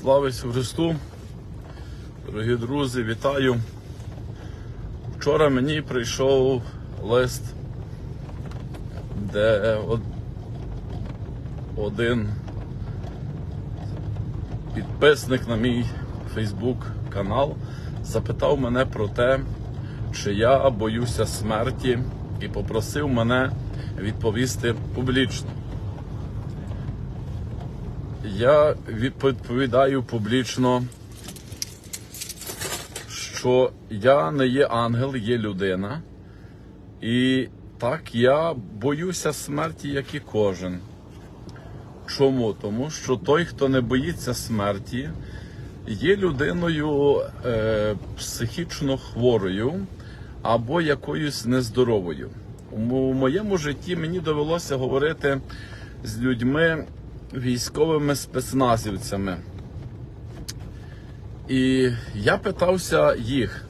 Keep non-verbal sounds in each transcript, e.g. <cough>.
Слава Христу! Дорогі друзі, вітаю! Вчора мені прийшов лист, де один підписник на мій Фейсбук канал запитав мене про те, чи я боюся смерті, і попросив мене відповісти публічно. Я відповідаю публічно, що я не є ангел, є людина. І так я боюся смерті, як і кожен. Чому? Тому що той, хто не боїться смерті, є людиною е, психічно хворою або якоюсь нездоровою. У моєму житті мені довелося говорити з людьми військовими спецназівцями. І я питався їх,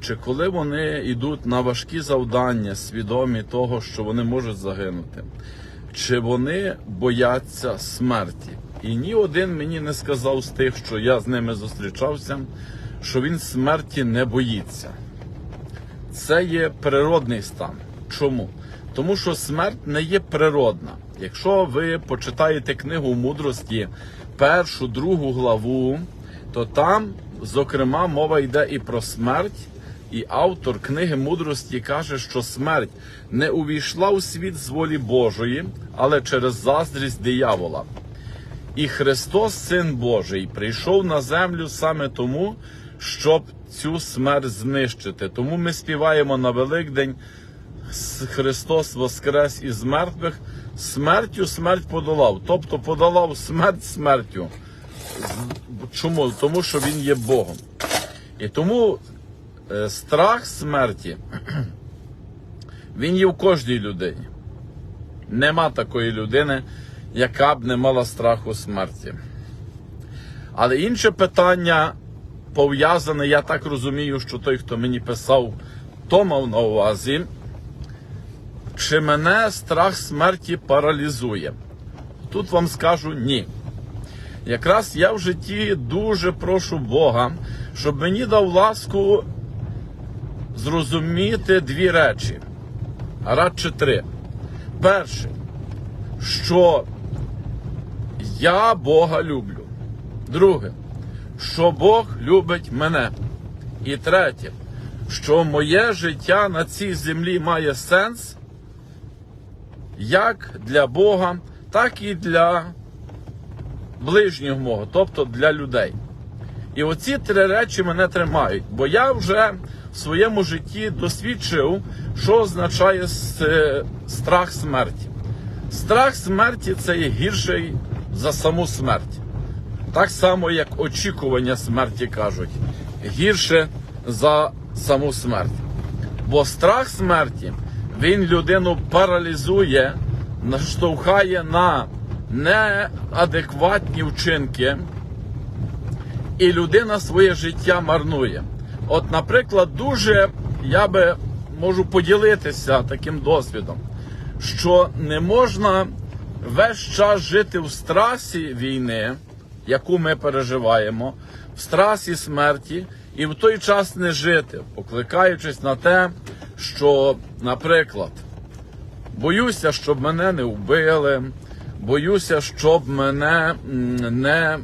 чи коли вони йдуть на важкі завдання, свідомі того, що вони можуть загинути, чи вони бояться смерті. І ні один мені не сказав з тих, що я з ними зустрічався, що він смерті не боїться. Це є природний стан. Чому? Тому що смерть не є природна. Якщо ви почитаєте книгу мудрості, першу, другу главу, то там, зокрема, мова йде і про смерть, і автор книги мудрості каже, що смерть не увійшла у світ з волі Божої, але через заздрість диявола. І Христос, Син Божий, прийшов на землю саме тому, щоб цю смерть знищити. Тому ми співаємо на Великдень «С- Христос воскрес із мертвих, смертю смерть подолав. Тобто подолав смерть смертю. Чому? Тому що Він є Богом. І тому е, страх смерті, <clears throat> він є в кожній людині. Нема такої людини, яка б не мала страху смерті. Але інше питання пов'язане, я так розумію, що той, хто мені писав, то мав на увазі, чи мене страх смерті паралізує. Тут вам скажу ні. Якраз я в житті дуже прошу Бога, щоб мені дав ласку зрозуміти дві речі, а радше три. Перше, що я Бога люблю. Друге, що Бог любить мене. І третє, що моє життя на цій землі має сенс як для Бога, так і для ближнього мого, тобто для людей. І оці три речі мене тримають, бо я вже в своєму житті досвідчив, що означає страх смерті. Страх смерті це є гірший за саму смерть. Так само, як очікування смерті кажуть, гірше за саму смерть. Бо страх смерті він людину паралізує, наштовхає на неадекватні вчинки, і людина своє життя марнує. От, наприклад, дуже я би можу поділитися таким досвідом, що не можна весь час жити в страсі війни, яку ми переживаємо, в страсі смерті, і в той час не жити, покликаючись на те, що, наприклад, Боюся, щоб мене не вбили. Боюся, щоб мене не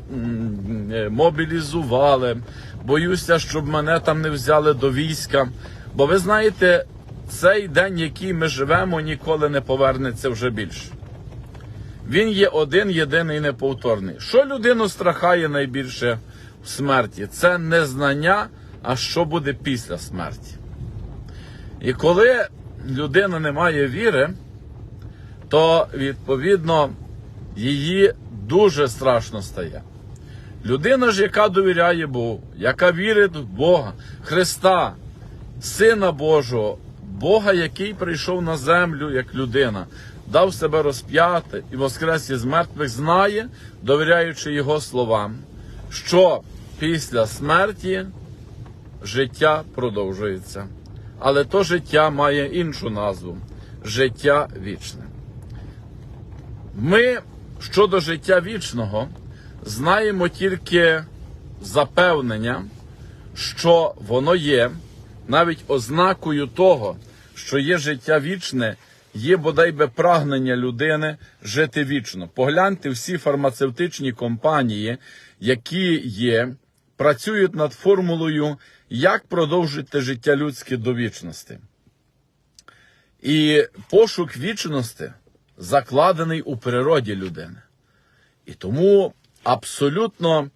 е, мобілізували. Боюся, щоб мене там не взяли до війська. Бо ви знаєте, цей день, який ми живемо, ніколи не повернеться вже більше. Він є один, єдиний неповторний. Що людину страхає найбільше в смерті? Це не знання, а що буде після смерті. І коли людина не має віри, то відповідно її дуже страшно стає. Людина ж, яка довіряє Богу, яка вірить в Бога, Христа, Сина Божого, Бога, який прийшов на землю як людина, дав себе розп'яти і воскрес із мертвих, знає, довіряючи Його словам, що після смерті життя продовжується. Але то життя має іншу назву життя вічне. Ми щодо життя вічного знаємо тільки запевнення, що воно є, навіть ознакою того, що є життя вічне, є бодай би прагнення людини жити вічно. Погляньте всі фармацевтичні компанії, які є, працюють над формулою, як продовжити життя людське до вічності. І пошук вічності закладений у природі людини. І тому абсолютно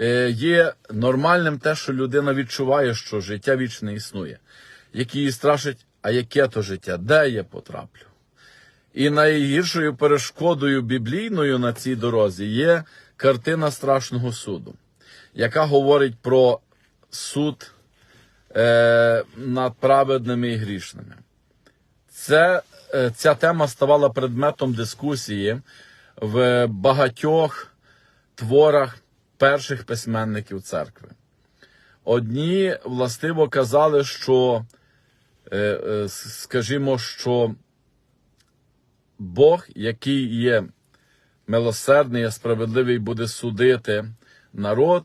е, є нормальним те, що людина відчуває, що життя вічне існує. Які її страшить, а яке то життя, де я потраплю? І найгіршою перешкодою біблійною на цій дорозі є картина страшного суду, яка говорить про суд е, над праведними і грішними. Це, е, ця тема ставала предметом дискусії в багатьох творах перших письменників церкви. Одні властиво казали, що, е, е, скажімо, що Бог, який є милосердний і справедливий, буде судити народ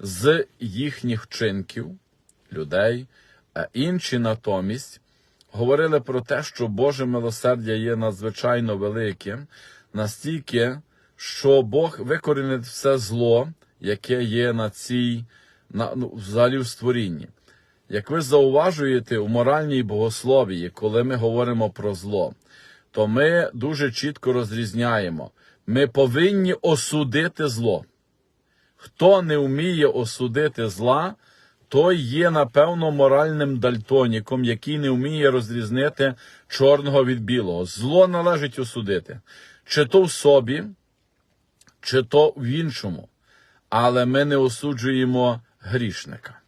з їхніх вчинків, людей, а інші натомість говорили про те, що Боже милосердя є надзвичайно великим, настільки, що Бог викорінить все зло, яке є на цій, на, ну, взагалі в створінні. Як ви зауважуєте у моральній богословії, коли ми говоримо про зло, то ми дуже чітко розрізняємо. Ми повинні осудити зло. Хто не вміє осудити зла, той є, напевно, моральним дальтоніком, який не вміє розрізнити чорного від білого. Зло належить осудити. Чи то в собі, чи то в іншому. Але ми не осуджуємо грішника,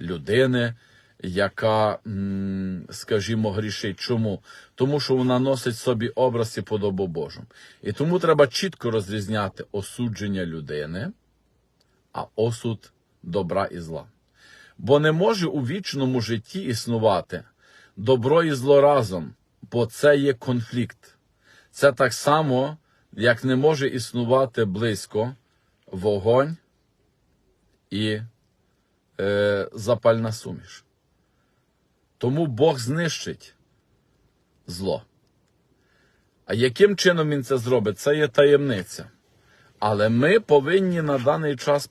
людини, яка, скажімо, грішить. Чому? Тому що вона носить собі образ і подобу Божу. І тому треба чітко розрізняти осудження людини, а осуд добра і зла. Бо не може у вічному житті існувати добро і зло разом, бо це є конфлікт. Це так само, як не може існувати близько вогонь і е, запальна суміш. Тому Бог знищить зло. А яким чином він це зробить? Це є таємниця. Але ми повинні на даний час,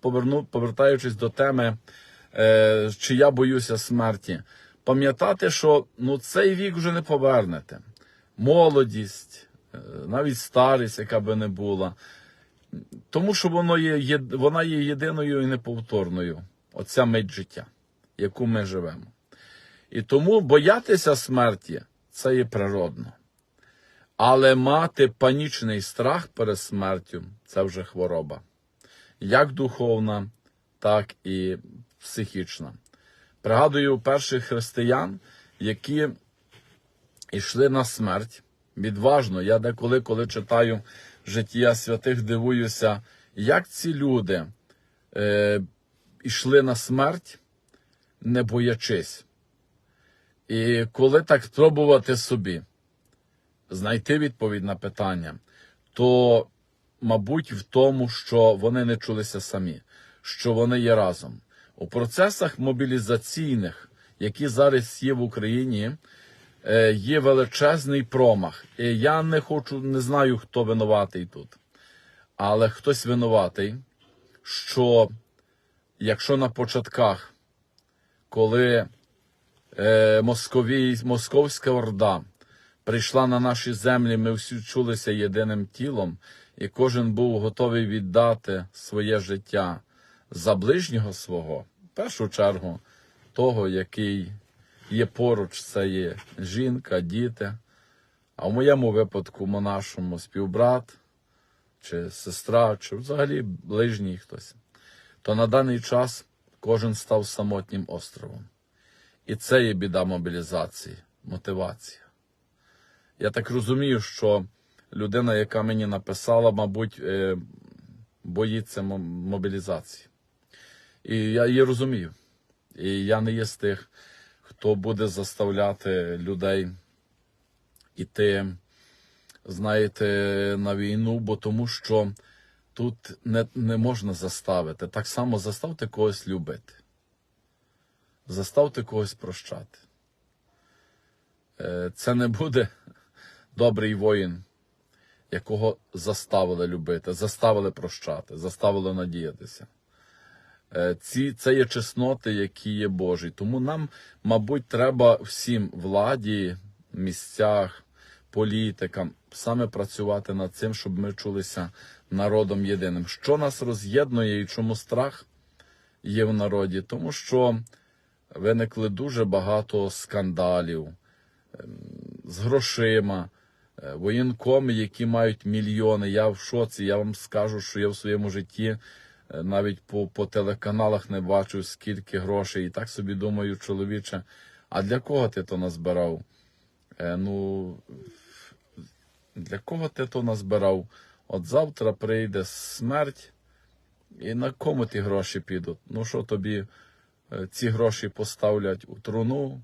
повертаючись до теми, е, чи я боюся смерті, пам'ятати, що ну, цей вік вже не повернете. Молодість, е, навіть старість, яка би не була. Тому що воно є, вона є єдиною і неповторною. Оця мить життя, яку ми живемо. І тому боятися смерті це є природно. Але мати панічний страх перед смертю це вже хвороба, як духовна, так і психічна. Пригадую перших християн, які йшли на смерть відважно. Я деколи, коли читаю життя святих, дивуюся, як ці люди е, йшли на смерть, не боячись. І коли так спробувати собі знайти відповідь на питання, то, мабуть, в тому, що вони не чулися самі, що вони є разом. У процесах мобілізаційних, які зараз є в Україні, е, є величезний промах. І я не хочу, не знаю, хто винуватий тут. Але хтось винуватий, що якщо на початках, коли е, Московська Орда прийшла на наші землі, ми всі чулися єдиним тілом, і кожен був готовий віддати своє життя за ближнього свого, в першу чергу, того, який є поруч, це є жінка, діти. А в моєму випадку, монашому співбрат, чи сестра, чи взагалі ближній хтось, то на даний час кожен став самотнім островом. І це є біда мобілізації, мотивація. Я так розумію, що людина, яка мені написала, мабуть, е, боїться мобілізації. І я її розумію. І я не є з тих, хто буде заставляти людей іти, знаєте, на війну, бо тому що тут не, не можна заставити. Так само заставте когось любити. Заставте когось прощати. Е, Це не буде <laughs> добрий воїн, якого заставили любити, заставили прощати, заставили надіятися. Е, Ці, це є чесноти, які є Божі. Тому нам, мабуть, треба всім владі, місцях, політикам саме працювати над цим, щоб ми чулися народом єдиним. Що нас роз'єднує і чому страх є в народі? Тому що виникли дуже багато скандалів ем, з грошима, воєнкоми, які мають мільйони. Я в шоці. Я вам скажу, що я в своєму житті е, навіть по, по телеканалах не бачив, скільки грошей. І так собі думаю, чоловіче, а для кого ти то назбирав? Е, ну, для кого ти то назбирав? От завтра прийде смерть, і на кому ті гроші підуть? Ну що тобі е, ці гроші поставлять у труну?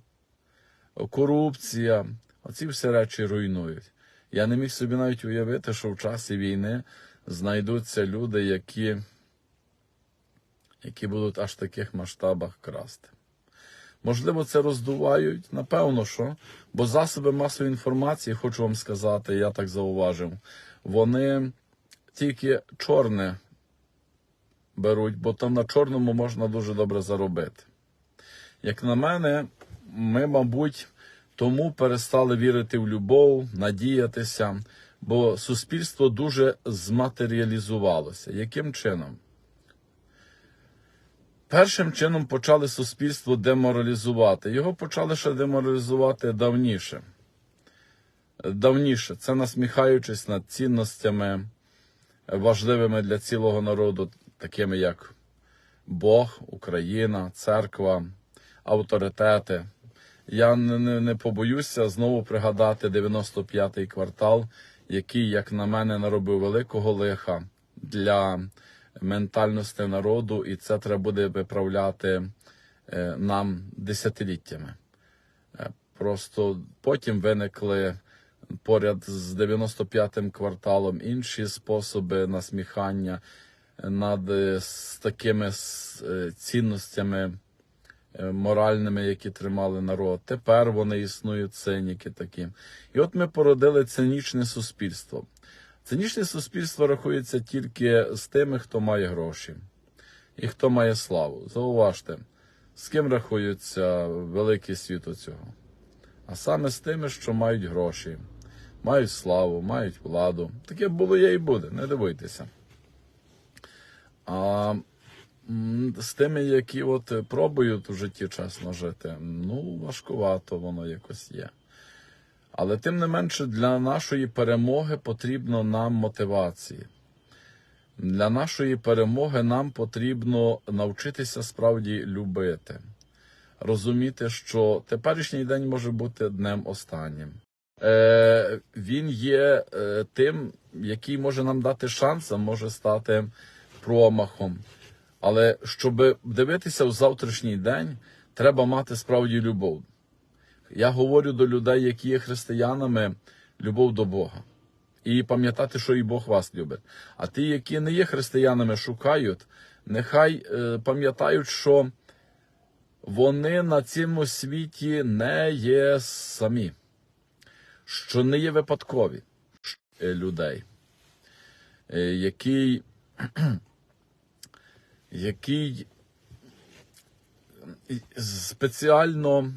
Корупція, оці всі речі руйнують. Я не міг собі навіть уявити, що в часі війни знайдуться люди, які, які будуть аж в таких масштабах красти. Можливо, це роздувають, напевно, що. Бо засоби масової інформації, хочу вам сказати, я так зауважив, вони тільки чорне беруть, бо там на чорному можна дуже добре заробити. Як на мене, ми, мабуть, тому перестали вірити в любов, надіятися, бо суспільство дуже зматеріалізувалося. Яким чином? Першим чином почали суспільство деморалізувати. Його почали ще деморалізувати давніше. Давніше, це насміхаючись над цінностями, важливими для цілого народу, такими як Бог, Україна, церква, авторитети. Я не, не, не побоюся знову пригадати 95-й квартал, який, як на мене, наробив великого лиха для ментальності народу, і це треба буде виправляти е, нам десятиліттями. Е, Просто потім виникли поряд з 95-м кварталом інші способи насміхання над е, такими цінностями моральними, які тримали народ. Тепер вони існують циніки такі. І от ми породили цинічне суспільство. Цинічне суспільство рахується тільки з тими, хто має гроші і хто має славу. Зауважте, з ким рахується великий світ цього? А саме з тими, що мають гроші, мають славу, мають владу. Таке було є і буде, не дивуйтеся. А з тими, які от пробують у житті чесно жити, ну, важкувато воно якось є. Але тим не менше, для нашої перемоги потрібно нам мотивації. Для нашої перемоги нам потрібно навчитися справді любити, розуміти, що теперішній день може бути днем останнім. Е, він є е, тим, який може нам дати шанс, а може стати промахом. Але щоб дивитися в завтрашній день, треба мати справді любов. Я говорю до людей, які є християнами, любов до Бога. І пам'ятати, що і Бог вас любить. А ті, які не є християнами, шукають, нехай е, пам'ятають, що вони на цьому світі не є самі, що не є випадкові е, людей, е, який, який спеціально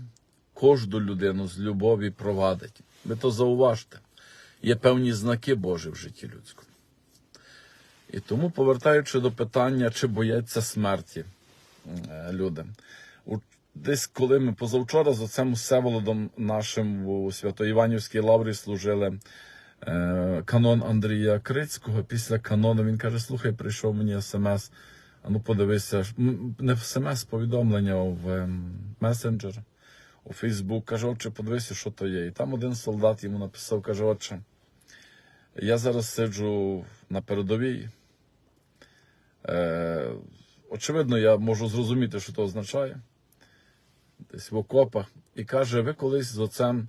кожну людину з любові провадить. Ви то зауважте. Є певні знаки Божі в житті людському. І тому, повертаючи до питання, чи бояться смерті е, люди. Десь коли ми позавчора з отцем Всеволодом нашим у Свято-Іванівській лаврі служили е, канон Андрія Крицького. Після канону він каже: слухай, прийшов мені смс. Ну подивися, не в смс повідомлення, в ем, месенджер у Фейсбук, каже, отче, подивися, що то є. І там один солдат йому написав, каже, отче, я зараз сиджу на передовій. Е, очевидно, я можу зрозуміти, що то означає. Десь в окопах. І каже, ви колись з отцем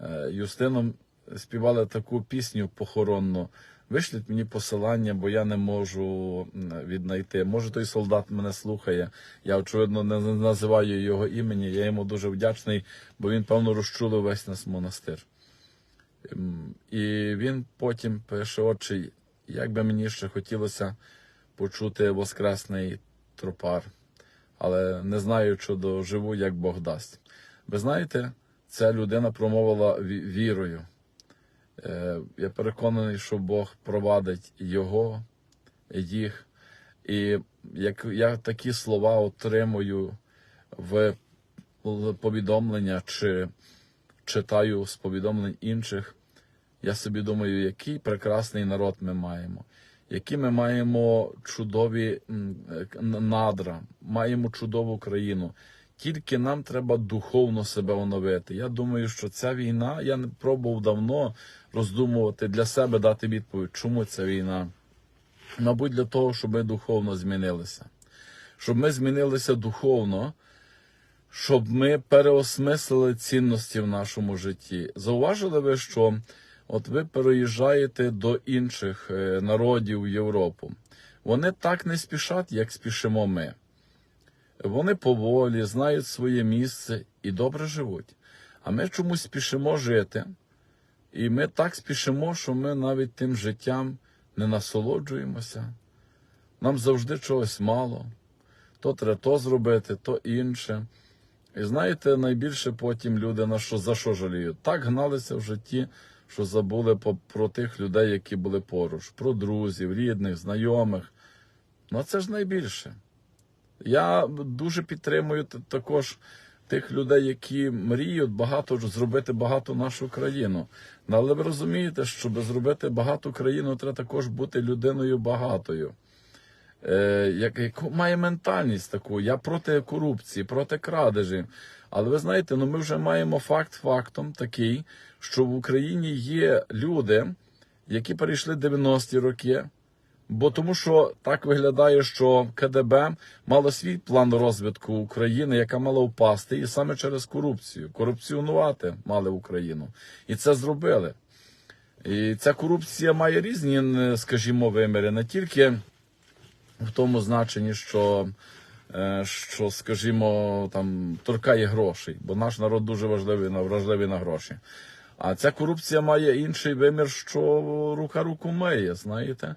е, Юстином співали таку пісню похоронну. Вишліть мені посилання, бо я не можу віднайти. Може, той солдат мене слухає. Я, очевидно, не називаю його імені. Я йому дуже вдячний, бо він, певно, розчулив весь нас монастир. Ем, І він потім пише, отче, як би мені ще хотілося почути воскресний тропар, але не знаю, чи доживу, як Бог дасть. Ви знаєте, ця людина промовила вірою. Е, Я переконаний, що Бог провадить його, їх. І як я такі слова отримую в повідомлення чи читаю з повідомлень інших, я собі думаю, який прекрасний народ ми маємо, які ми маємо чудові е, надра, маємо чудову країну. Тільки нам треба духовно себе оновити. Я думаю, що ця війна, я не пробував давно роздумувати для себе дати відповідь, чому ця війна. Мабуть, для того, щоб ми духовно змінилися. Щоб ми змінилися духовно, щоб ми переосмислили цінності в нашому житті. Зауважили ви, що от ви переїжджаєте до інших е, народів в Європу. Вони так не спішать, як спішимо ми. Вони поволі, знають своє місце і добре живуть. А ми чомусь спішимо жити. І ми так спішимо, що ми навіть тим життям не насолоджуємося. Нам завжди чогось мало. То треба то зробити, то інше. І знаєте, найбільше потім люди на що за що жаліють? Так гналися в житті, що забули про тих людей, які були поруч, про друзів, рідних, знайомих. Ну це ж найбільше. Я дуже підтримую також тих людей, які мріють багато зробити багато нашу країну. Ну, Але ви розумієте, щоб зробити багату країну, треба також бути людиною багатою. Е, як, має ментальність таку. Я проти корупції, проти крадежі. Але ви знаєте, ну ми вже маємо факт фактом такий, що в Україні є люди, які перейшли 90-ті роки. Бо тому що так виглядає, що КДБ мало свій план розвитку України, яка мала впасти, і саме через корупцію. Корупціонувати мали Україну. І це зробили. І ця корупція має різні, скажімо, виміри, не тільки в тому значенні, що, е, що скажімо, там торкає грошей, бо наш народ дуже важливий вражливий на гроші. А ця корупція має інший вимір, що рука руку миє, знаєте.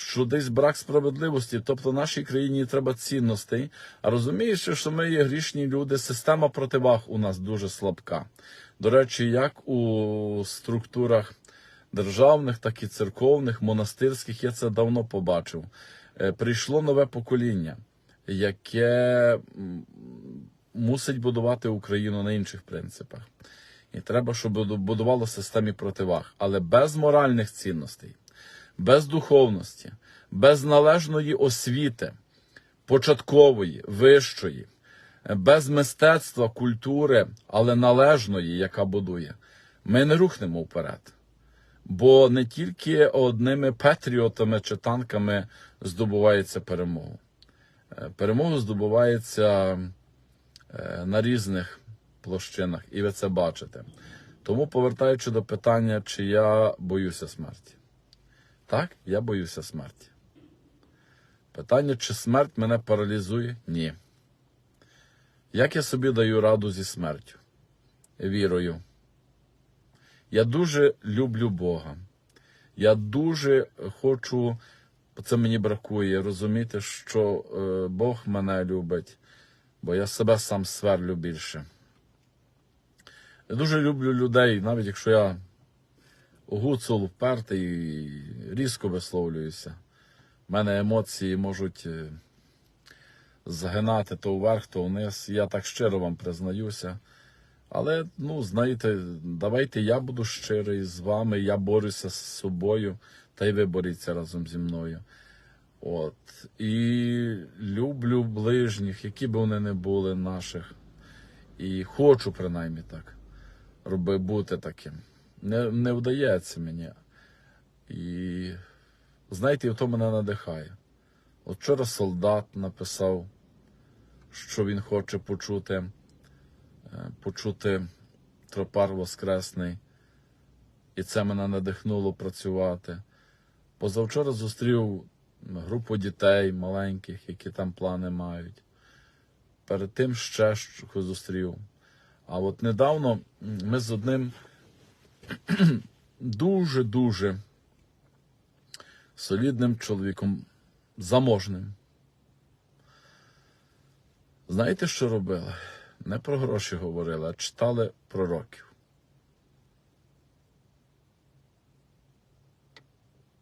Що десь брак справедливості, тобто нашій країні треба цінностей. А розумієш, що ми є грішні люди, система противаг у нас дуже слабка. До речі, як у структурах державних, так і церковних, монастирських, я це давно побачив. Е, Прийшло нове покоління, яке мусить будувати Україну на інших принципах. І треба, щоб будувало системі противаг, але без моральних цінностей, без духовності, без належної освіти, початкової, вищої, без мистецтва, культури, але належної, яка будує, ми не рухнемо вперед. Бо не тільки одними патріотами чи танками здобувається перемогу. Е, Перемога здобувається е, на різних площинах, і ви це бачите. Тому, повертаючи до питання, чи я боюся смерті. Так, я боюся смерті. Питання, чи смерть мене паралізує? Ні. Як я собі даю раду зі смертю? Вірою. Я дуже люблю Бога. Я дуже хочу, це мені бракує, розуміти, що е, Бог мене любить, бо я себе сам сверлю більше. Я дуже люблю людей, навіть якщо я гуцул впертий різко висловлююся. У мене емоції можуть е, загинати то вверх, то вниз. Я так щиро вам признаюся. Але, ну, знаєте, давайте я буду щирий з вами, я борюся з собою, та й ви боріться разом зі мною. От. І люблю ближніх, які б вони не були наших. І хочу принаймні так роби, бути таким. Не, не вдається мені. І знаєте, і то мене надихає. От вчора солдат написав, що він хоче почути, е, почути тропар Воскресний. І це мене надихнуло працювати. Позавчора зустрів групу дітей маленьких, які там плани мають. Перед тим ще зустрів. А от недавно ми з одним <clears throat> дуже-дуже солідним чоловіком, заможним. Знаєте, що робили? Не про гроші говорили, а читали пророків.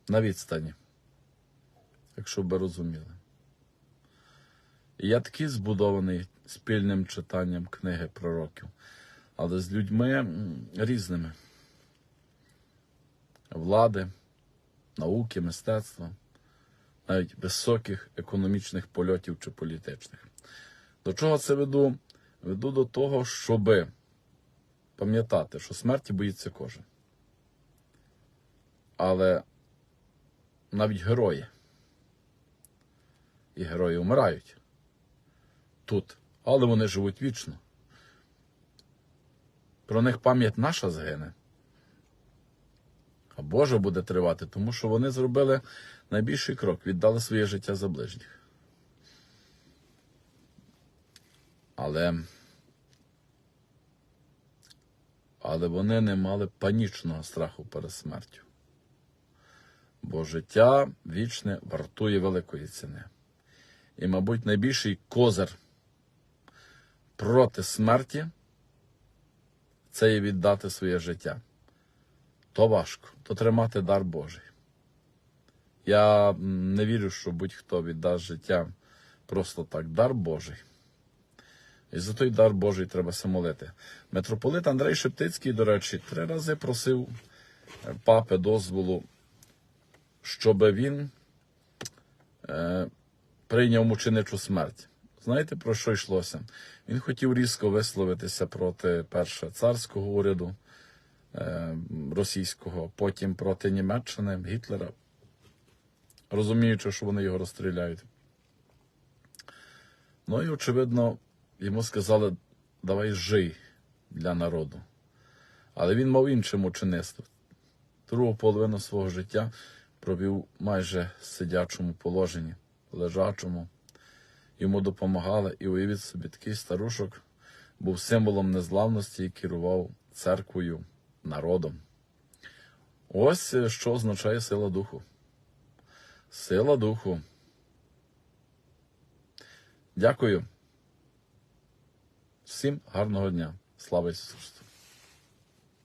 На відстані, якщо би розуміли. І я такий збудований спільним читанням книги пророків, але з людьми різними. Влади, науки, мистецтва, навіть високих економічних польотів чи політичних. До чого це веду? Веду до того, щоби пам'ятати, що смерті боїться кожен. Але навіть герої. І герої вмирають тут, але вони живуть вічно. Про них пам'ять наша згине. А Божа буде тривати, тому що вони зробили найбільший крок, віддали своє життя за ближніх. Але, але вони не мали панічного страху перед смертю. Бо життя вічне вартує великої ціни. І, мабуть, найбільший козир проти смерті це є віддати своє життя. То важко, то тримати дар Божий. Я не вірю, що будь-хто віддасть життя просто так. Дар Божий. І за той дар Божий треба молити. Митрополит Андрей Шептицький, до речі, три рази просив е, папи дозволу, щоб він е, прийняв мученичу смерть. Знаєте, про що йшлося? Він хотів різко висловитися проти перше царського уряду російського, потім проти Німеччини, Гітлера, розуміючи, що вони його розстріляють. Ну і, очевидно, йому сказали, давай жий для народу. Але він мав інше мучеництво. Другу половину свого життя провів майже в сидячому положенні, лежачому. Йому допомагали, і уявіть собі, такий старушок був символом незламності і керував церквою, народом. Ось е, що означає сила духу. Сила духу. Дякую. Всім гарного дня. Слава Ісусу!